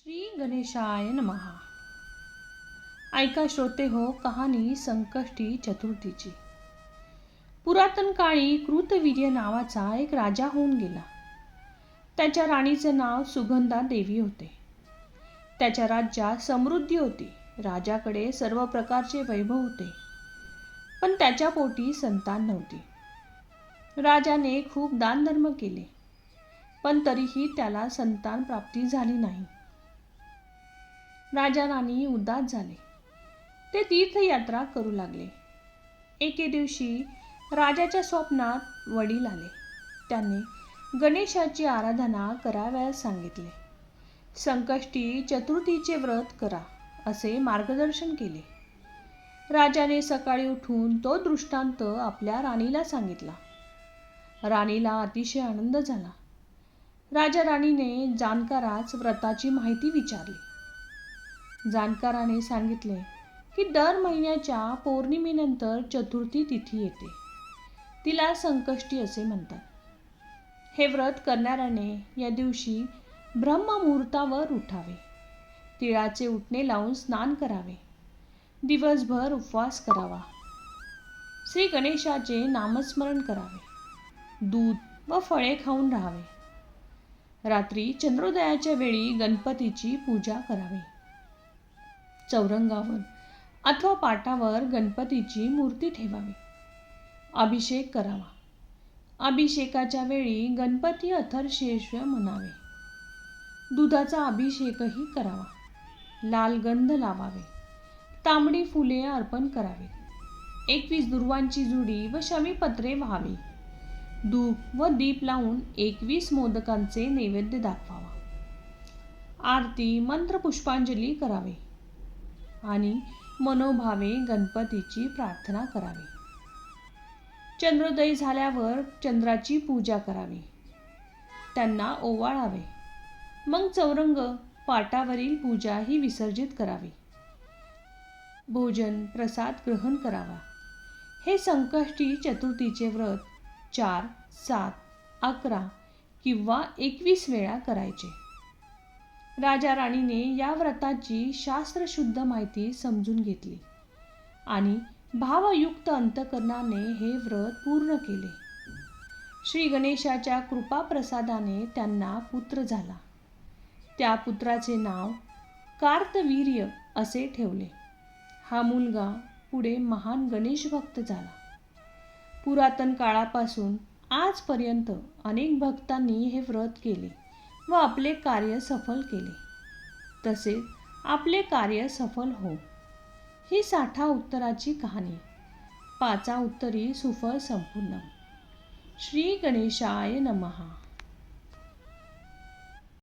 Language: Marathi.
श्री गणेशाय महा ऐका श्रोते हो कहाणी संकष्टी चतुर्थीची. पुरातन काळी कृतवीर्य नावाचा एक राजा होऊन गेला. त्याच्या राणीचे नाव सुगंधा देवी होते. त्याच्या राज्यात समृद्धी होती. राजाकडे सर्व प्रकारचे वैभव होते. पण त्याच्या पोटी संतान नव्हती. राजाने खूप दानधर्म केले. पण तरीही त्याला संतान प्राप्ती झाली नाही. राजा राणी उदास झाले. ते तीर्थयात्रा करू लागले. एके दिवशी राजाच्या स्वप्नात वडील आले. त्यांनी गणेशाची आराधना करावयास सांगितले. संकष्टी चतुर्थीचे व्रत करा असे मार्गदर्शन केले. राजाने सकाळी उठून तो दृष्टांत आपल्या राणीला सांगितला. राणीला अतिशय आनंद झाला. राजा राणीने जाणकारास व्रताची माहिती विचारली. जाणकाराने सांगितले की दर महिन्याच्या पौर्णिमेनंतर चतुर्थी तिथी येते. तिला संकष्टी असे म्हणतात. हे व्रत करणाऱ्याने या दिवशी ब्रह्ममुहूर्तावर उठावे. तिळाचे उठणे लावून स्नान करावे. दिवसभर उपवास करावा. श्री गणेशाचे नामस्मरण करावे. दूध व फळे खाऊन राहावे. रात्री चंद्रोदयाच्या वेळी गणपतीची पूजा करावी. चौरंगावर अथवा पाटावर गणपतीची मूर्ती ठेवावी. अभिषेक करावा. अभिषेकाच्या वेळी गणपती अथर्शेष म्हणावे. दुधाचा अभिषेकही करावा. लाल गंध लावावे. तांबडी फुले अर्पण करावी. एकवीस दुर्वांची जुडी व शमीपत्रे व्हावी. धूप व दीप लावून एकवीस मोदकांचे नैवेद्य दाखवावा. आरती मंत्र पुष्पांजली करावी. आणि मनोभावे गणपतीची प्रार्थना करावी. चंद्रोदय झाल्यावर चंद्राची पूजा करावी. त्यांना ओवाळावे. मग चौरंग पाटावरील पूजा ही विसर्जित करावी. भोजन प्रसाद ग्रहण करावा. हे संकष्टी चतुर्थीचे व्रत चार सात अकरा किंवा एकवीस वेळा करायचे. राजा राणीने या व्रताची शास्त्रशुद्ध माहिती समजून घेतली आणि भावयुक्त अंतकरणाने हे व्रत पूर्ण केले. श्री गणेशाच्या कृपाप्रसादाने त्यांना पुत्र झाला. त्या पुत्राचे नाव कार्तवीर्य असे ठेवले. हा मुलगा पुढे महान गणेशभक्त झाला. पुरातन काळापासून आजपर्यंत अनेक भक्तांनी हे व्रत केले. व आपले कार्य सफल केले. तसेच आपले कार्य सफल हो. ही साठा उत्तराची कहाणी. पाचा उत्तरी सुफल संपूर्ण. श्री गणेशाय नमहा.